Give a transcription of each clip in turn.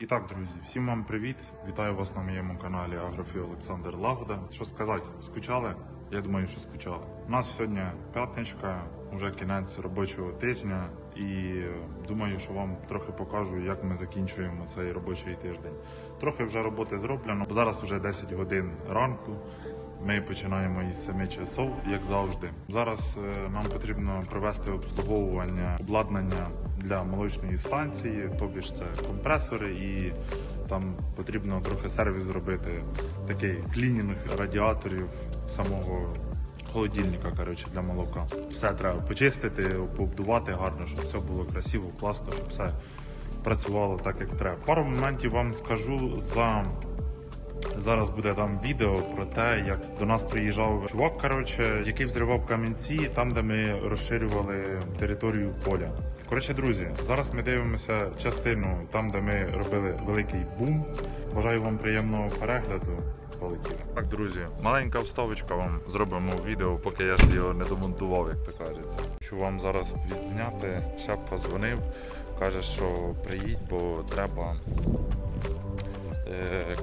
І так, друзі, всім вам привіт! Вітаю вас на моєму каналі Агрофі Олександр Лагода. Що сказати, скучали? Я думаю, що скучали. У нас сьогодні п'ятничка, вже кінець робочого тижня, і думаю, що вам трохи покажу, як ми закінчуємо цей робочий тиждень. Трохи вже роботи зроблено. Зараз вже 10 годин ранку. Ми починаємо із 7 часов, як завжди. Зараз е, нам потрібно провести обслуговування обладнання для молочної станції, тобі ж це компресори, і там потрібно трохи сервіс зробити, такий клінінг радіаторів самого холодильника коротше, для молока. Все треба почистити, пообдувати гарно, щоб все було красиво, класно, щоб все працювало так, як треба. Пару моментів вам скажу за Зараз буде там відео про те, як до нас приїжджав чувак, коротше, який взривав камінці там, де ми розширювали територію поля. Коротше, друзі, зараз ми дивимося частину там, де ми робили великий бум. Бажаю вам приємного перегляду. Полетіли. Так, друзі, маленька вставочка вам зробимо відео, поки я ж його не домонтував, як то кажеться. Хочу вам зараз відзняти. Шеф позвонив, каже, що приїдь, бо треба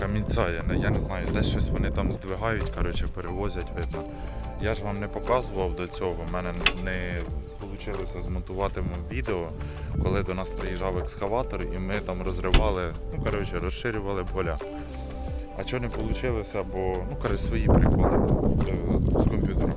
камінця. Я не, я не знаю, десь щось вони там здвигають, коротше, перевозять, видно. Я ж вам не показував до цього, в мене не вийшло змонтувати відео, коли до нас приїжджав екскаватор і ми там розривали, ну коротше, розширювали поля. А чого не вийшло, бо ну, коротше, свої приколи е, з комп'ютером.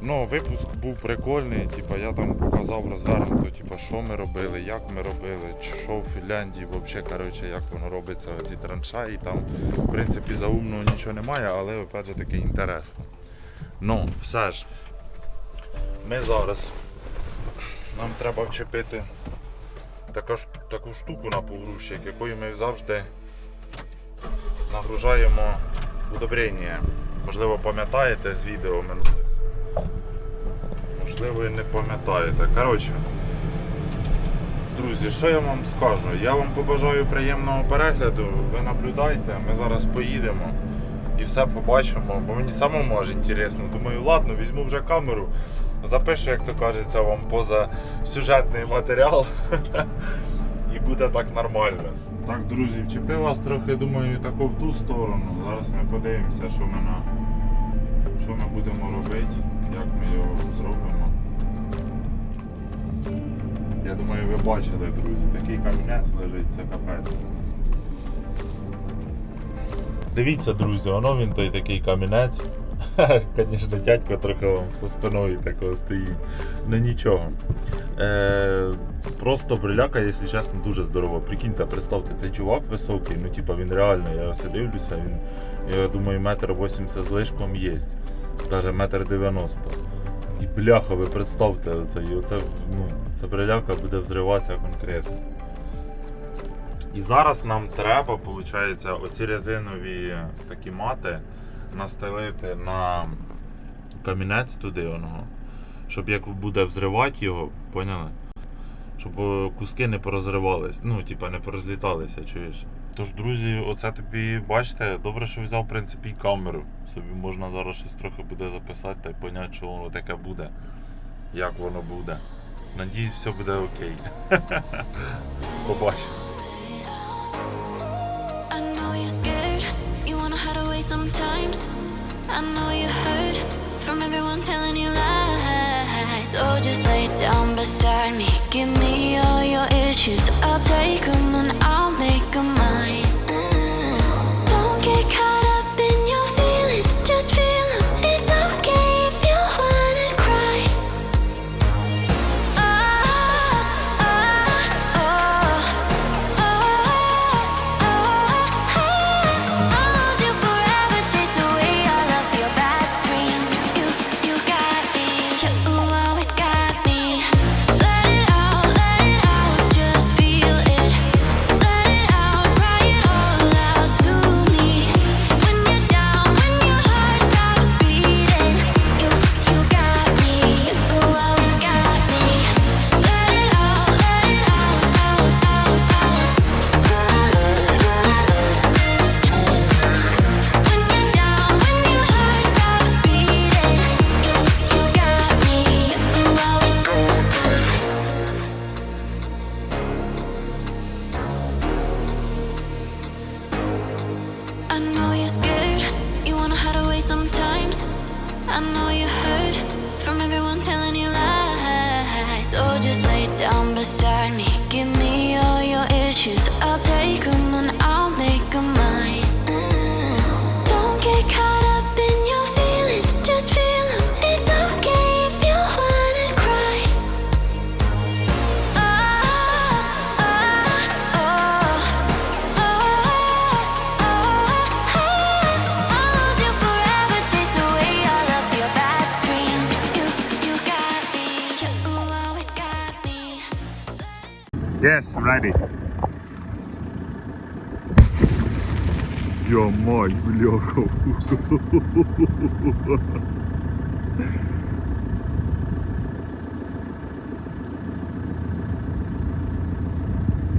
Ну, випуск був прикольний, типа, я там показав розвернуто, типа, що ми робили, як ми робили, що в Фінляндії, взагалі, коротше, як воно робиться, ці траншеї. Там, в принципі, заумного нічого немає, але опять же таки інтересно. Ну, все ж, ми зараз. Нам треба вчепити таку, таку штуку на погрузчик, якою ми завжди нагружаємо удобрення. Можливо, пам'ятаєте з відео минулих. Можливо, і не пам'ятаєте. Коротше, друзі, що я вам скажу? Я вам побажаю приємного перегляду. Ви наблюдайте, ми зараз поїдемо і все побачимо, бо мені самому аж інтересно. Думаю, ладно, візьму вже камеру, запишу, як то кажеться, вам поза сюжетний матеріал. І буде так нормально. Так, друзі, вчепив вас трохи, думаю, тако в ту сторону. Зараз ми подивимося, що ми на що ми будемо робити, як ми його зробимо. Я думаю, ви бачили, друзі, такий камінець лежить, це капець. Дивіться, друзі, воно він той такий камінець. Звісно, дядько трохи вам со спиною такого стоїть. Ну нічого. Е, просто бриляка, якщо чесно, дуже здорово. Прикиньте, представте, цей чувак високий, ну типа він реально, я ось дивлюся, він, я думаю, метр вісімдесят з лишком є. Навіть метр дев'яносто. І бляха, ви представте, оце, і оце, ну, це бриляка буде взриватися конкретно. І зараз нам треба, виходить, оці резинові такі мати настелити на камінець туди оного, щоб як буде взривати його, поняли? Щоб куски не порозривались, ну, типа не порозліталися, чуєш. Тож, друзі, оце тобі бачите, добре, що взяв в принципі камеру. Собі можна зараз щось трохи буде записати та й поняти, що воно таке буде, як воно буде. Надіюсь, все буде окей. Побачимо. So just lay down beside me, give me all your issues. I'll take 'em and I'll make 'em Yes, ready. Мать, бляха.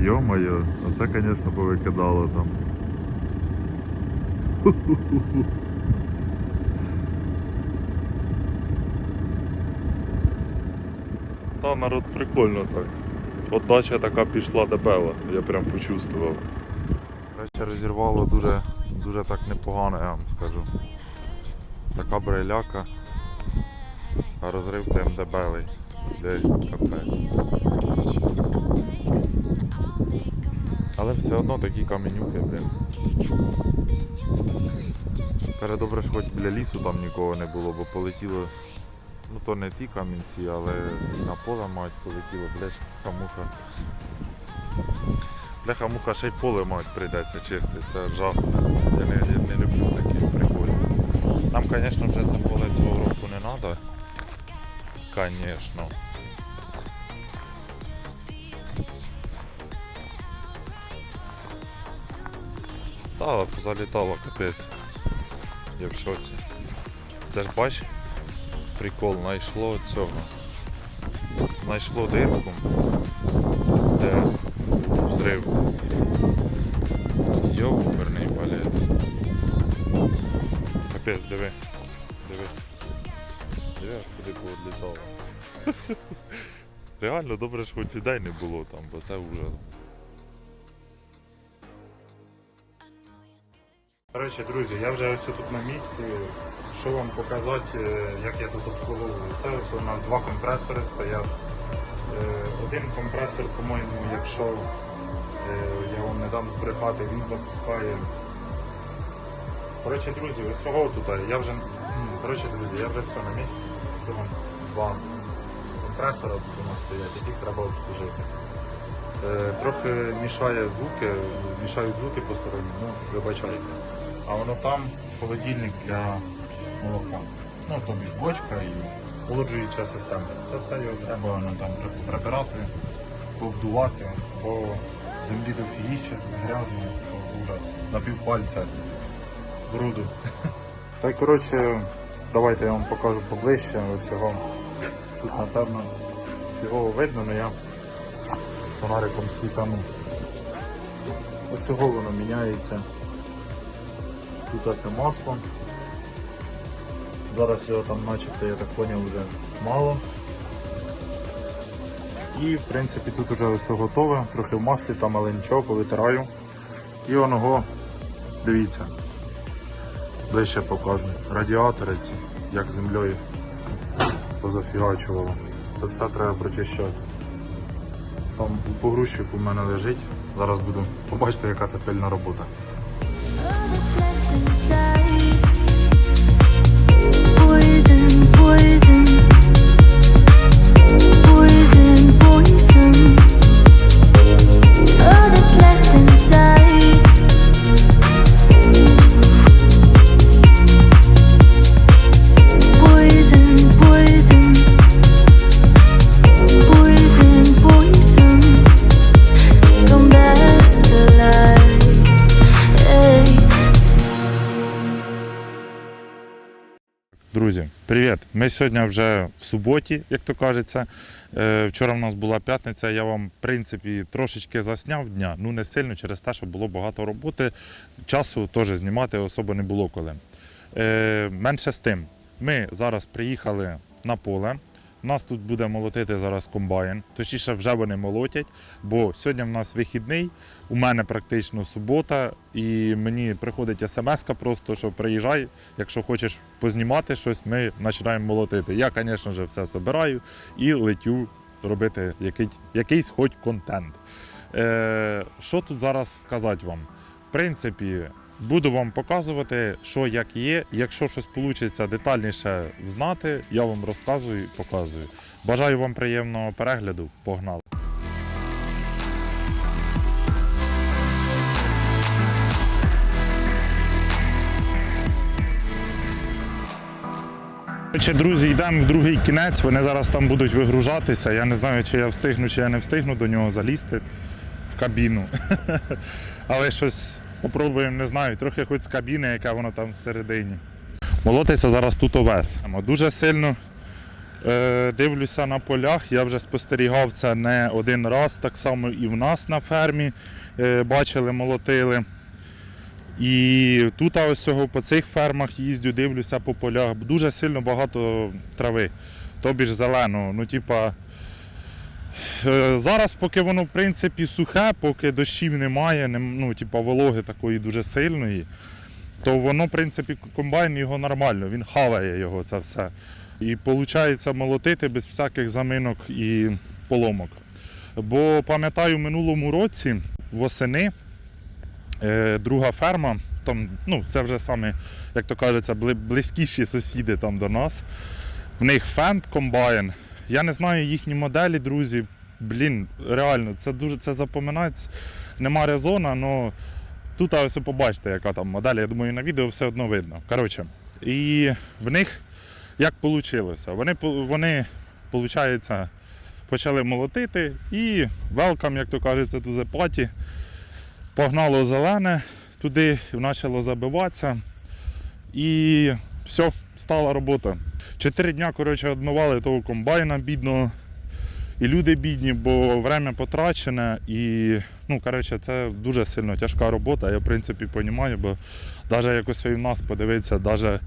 Йо-моє, оце, звісно, повикидало там. Та народ прикольно так. Отдача така пішла дебела, я прям почувствував. Речі розірвало дуже, дуже так непогано, я вам скажу. Така бреляка, а розрив цим дебелий. Де капець. Але все одно такі каменюки, блін. Каже, добре, що хоч біля лісу там нікого не було, бо полетіло. Ну то не ті камінці, але на поле мають полетіло, блядь, хамуха. Бляха муха ще й поле мають прийдеться чистити, це жах. Я не, я не люблю такі прикольні. Нам, звісно, вже це поле цього року не треба. Звісно. Та, залітало капець. Я в шоці. Це ж бач, прикол, знайшло цього. Знайшло дирку, де взрив. Йоперний балет. Капець, диви. Диви. Диви, аж куди поодлітало. Реально добре, що хоч людей не було там, бо це ужас. Коротше, друзі, я вже ось тут на місці. Що вам показати, е, як я тут обслуговую? Це ось у нас два компресори стоять. Е, Один компресор, по-моєму, якщо е, я вам не дам збрехати, він запускає. Коротше, друзі, ось цього тут. Я вже. Коротше, друзі, я вже все на місці. Це вам два компресора тут у нас стоять, яких треба обслужити. Трохи мішає звуки, мішають звуки посторонні, ну вибачайте. А воно там холодильник для молока. Ну, тобі ж бочка і охолоджуюча система. Це все його треба ну, там при- прибирати, пообдувати, бо землі до фігіще, грязно, ужас. На півпальця бруду. Та й коротше, давайте я вам покажу поближче ось його. Тут напевно його видно, але я фонариком світану. Ось цього воно міняється. Тут це масло. Зараз його там начебто, я так поняв, вже мало. І в принципі тут вже все готове, трохи в маслі, там але нічого, повитираю. І воно, дивіться, ближче покажу. Радіатори ці, як землею позафігачувало. Це все треба прочищати. Там у мене лежить. Зараз буду побачити, яка це пильна робота. Привіт! Ми сьогодні вже в суботі, як то кажеться. Е, Вчора в нас була п'ятниця. Я вам, в принципі, трошечки засняв дня. Ну не сильно через те, що було багато роботи. Часу теж знімати особо не було коли. Е, Менше з тим, ми зараз приїхали на поле. Нас тут буде молотити зараз комбайн. Точніше, вже вони молотять, бо сьогодні в нас вихідний, у мене практично субота, і мені приходить смс просто, що приїжджай, якщо хочеш познімати щось, ми починаємо молотити. Я, звісно все збираю і летю робити який, якийсь хоч контент. Е, що тут зараз сказати вам? В принципі, буду вам показувати, що як є. Якщо щось вийде детальніше знати, я вам розказую і показую. Бажаю вам приємного перегляду. Погнали! Друзі, йдемо в другий кінець. Вони зараз там будуть вигружатися. Я не знаю, чи я встигну, чи я не встигну до нього залізти в кабіну. Але щось попробуємо, не знаю, трохи хоч з кабіни, яка воно там всередині. Молотиться зараз тут овес. Дуже сильно е, дивлюся на полях. Я вже спостерігав це не один раз, так само і в нас на фермі е, бачили, молотили. І тут а ось цього по цих фермах їздю, дивлюся по полях. Дуже сильно багато трави, тобі ж зеленого. Ну, типа, зараз, поки воно в принципі сухе, поки дощів немає, нем- ну, типа, вологи такої дуже сильної, то воно, в принципі, комбайн його нормально, він хаває його це все. І виходить молотити без всяких заминок і поломок. Бо пам'ятаю, в минулому році восени е, друга ферма, там, ну, це вже саме, як то кажеться, близькіші сусіди там до нас. В них фенд комбайн. Я не знаю їхні моделі, друзі. Блін, реально, це дуже це запоминається. Нема резона, але тут ось побачите, яка там модель. Я думаю, на відео все одно видно. Коротше, і в них як вийшло? Вони, вони виходить, почали молотити і welcome, як то кажеться, the party. Погнало зелене, туди почало забиватися. І все, стала робота. Чотири дня коротше, відмивали того комбайна бідного. І люди бідні, бо время потрачене. І ну, коротше, це дуже сильно тяжка робота. Я в принципі розумію, бо навіть якось в нас подивитися, навіть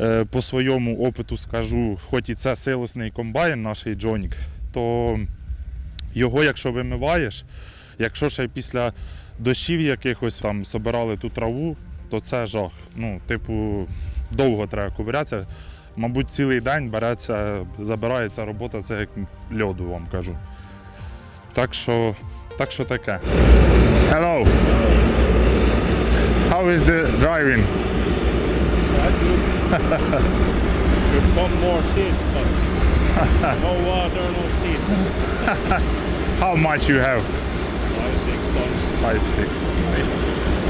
е, по своєму опиту скажу, хоч і це силосний комбайн, наш Джонік, то його, якщо вимиваєш, якщо ще після дощів якихось там собирали ту траву, то це жах. Ну, типу, довго треба ковирятися. Мабуть, цілий день береться, забирається робота, це як льоду вам кажу. Так що, так що таке. Hello. How is the driving? With one more seat, but no water, no seat. How much you have? Five, six tons. Five, six.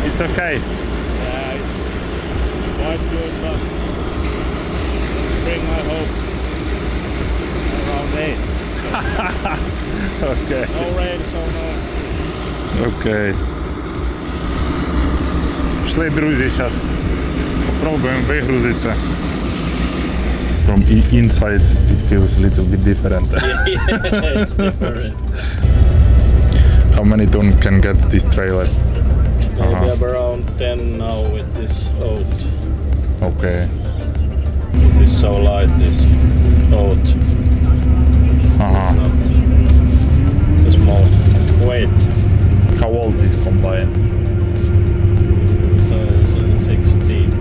It's okay. Yeah, it's quite good, but spring I hope around eight. Okay. No rain, so no. Окей. Пішли, друзі, зараз попробуємо вигрузитися. From i- inside it feels a little bit different. yeah, it's different. How many ton can get this trailer? Maybe Uh-huh. I'm around 10 now with this oat. Okay. It's so light, this boat. Uh-huh. It's small. weight. How old is combine? Uh, 16.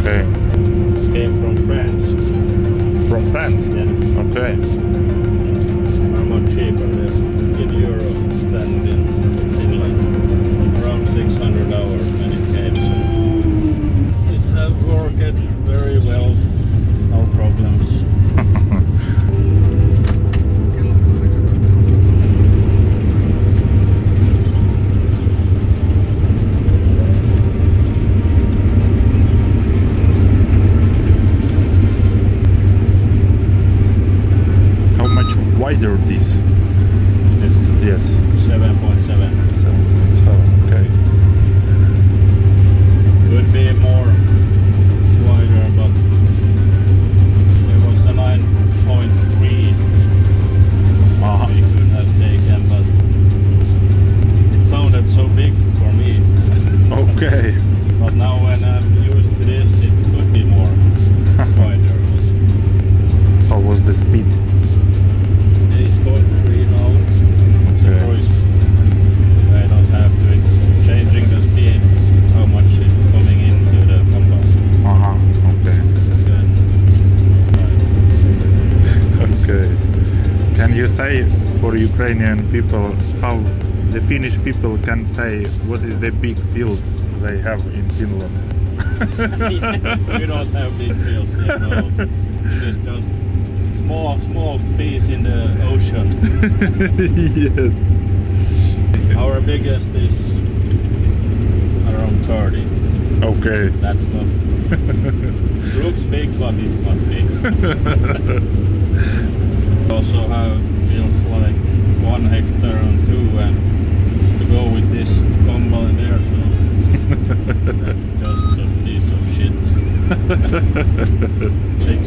Okay. Came from France. From France? Yeah. Okay. Are much cheaper there in Europe than in Finland. Around 600 hours when it came. So it have worked very well. No problems. How much wider this? Ukrainian people how the Finnish people can say what is the big field they have in Finland. we don't have big fields here, no. It's just small, small piece in the ocean. yes. Our biggest is around 30. Okay. That's not. looks big, but it's not big. also have Check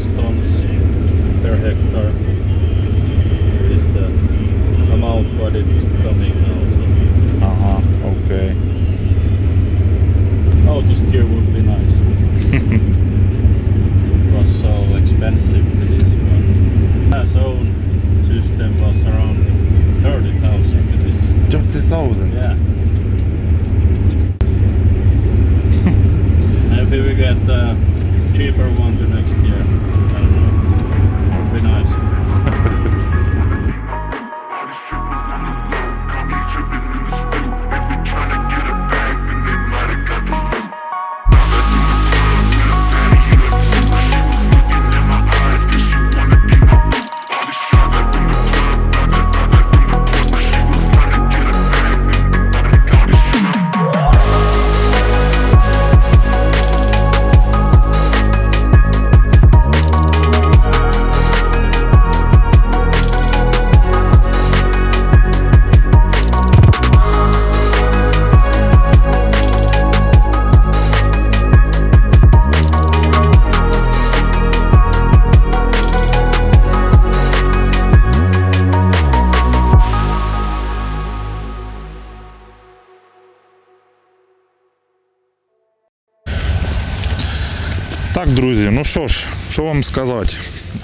Так, друзі, ну що ж, що вам сказати?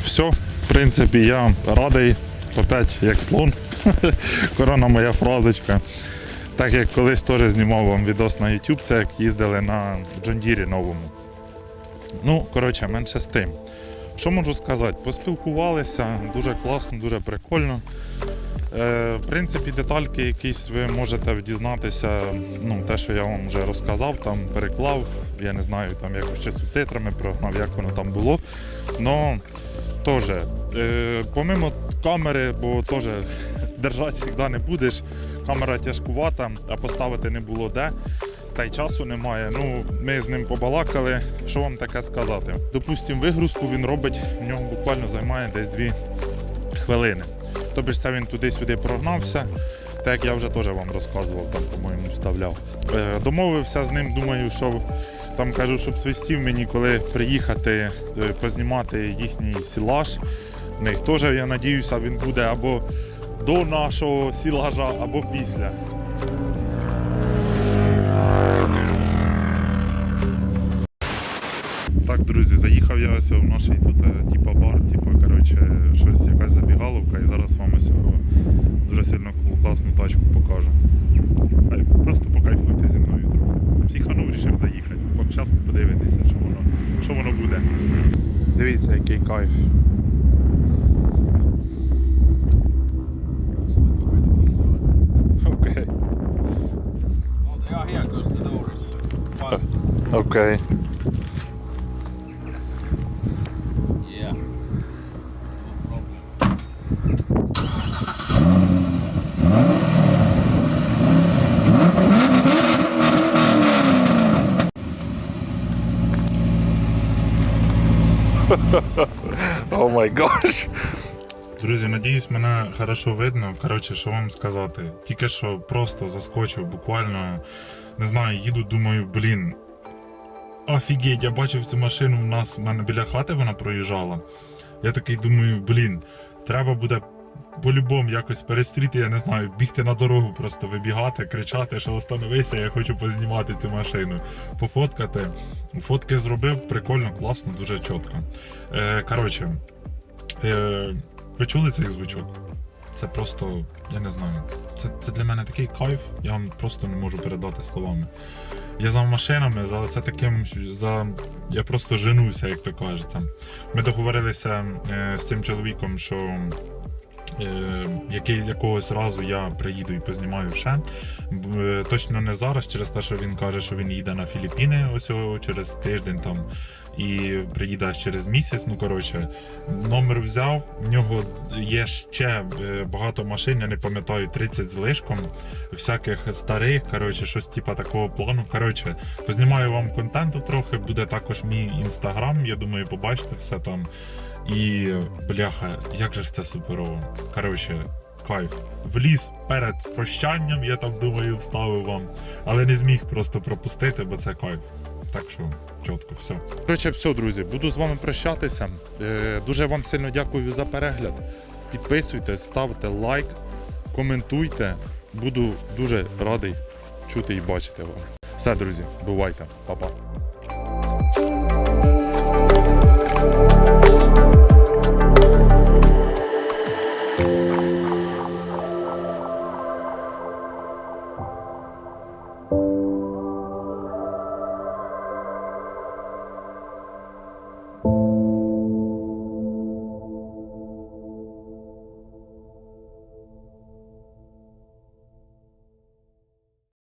Все, в принципі, я радий, опять як слон. Корона моя фразочка. Так як колись теж знімав вам відос на YouTube, це як їздили на Джондірі новому. Ну, коротше, менше з тим. Що можу сказати? Поспілкувалися, дуже класно, дуже прикольно. Е, в принципі, детальки якісь ви можете дізнатися, ну, те, що я вам вже розказав, там переклав, я не знаю, там якось чи субтитрами прогнав, як воно там було. Но теж, е, помимо камери, бо теж держати завжди не будеш, камера тяжкувата, а поставити не було де. Та й часу немає. Ну, ми з ним побалакали. Що вам таке сказати? Допустимо, вигрузку він робить, в нього буквально займає десь 2 хвилини. Тобто це він туди-сюди прогнався. Так як я вже теж вам розказував, там, по-моєму, вставляв. Е, Домовився з ним, думаю, що там кажу, щоб свистів мені, коли приїхати, е, познімати їхній сілаж. В них теж, я сподіваюся, він буде або до нашого сілажа, або після. Заїхав я ось в наш тут, е, типа бар, типа, коротше, щось якась забігаловка, і зараз вам ось його дуже сильно класну тачку покажу. А просто покайфуйте зі мною. Психанув, вирішив заїхати. Зараз подивитися, що воно, що воно буде. Дивіться, який кайф. Окей. Oh, they are here because the door is fast. Окей. Yeah. No problem. О май гаш. Друзі, надіюсь, мене хорошо видно. Коротше, що вам сказати? Тільки що просто заскочив, буквально не знаю, їду, думаю, блін. Офігеть, я бачив цю машину у нас, в мене біля хати вона проїжджала. Я такий думаю, блін, треба буде по-любому якось перестріти, я не знаю, бігти на дорогу, просто вибігати, кричати, що остановися, я хочу познімати цю машину, пофоткати. Фотки зробив, прикольно, класно, дуже чітко. Е, коротше, е, ви чули цей звучок? Це просто, я не знаю, це, це для мене такий кайф, я вам просто не можу передати словами. Я за машинами, за це таким, за я просто женуся, як то кажеться. Ми договорилися е, з цим чоловіком, що який, якогось разу я приїду і познімаю ще. Е, Точно не зараз, через те, що він каже, що він їде на Філіппіни ось через тиждень там. І приїде аж через місяць. Ну коротше, номер взяв. В нього є ще е, багато машин, я не пам'ятаю, 30 з лишком, всяких старих. Коротше, щось типа такого плану. Коротше, познімаю вам контенту трохи. Буде також мій інстаграм. Я думаю, побачите все там. І бляха, як же ж це суперово. Коротше, кайф. Вліз перед прощанням, я там думаю, вставив вам, але не зміг просто пропустити, бо це кайф. Так що чітко, все. Коротше, все, друзі, буду з вами прощатися. Е, Дуже вам сильно дякую за перегляд. Підписуйтесь, ставте лайк, коментуйте. Буду дуже радий чути і бачити вам. Все, друзі, бувайте, Па-па.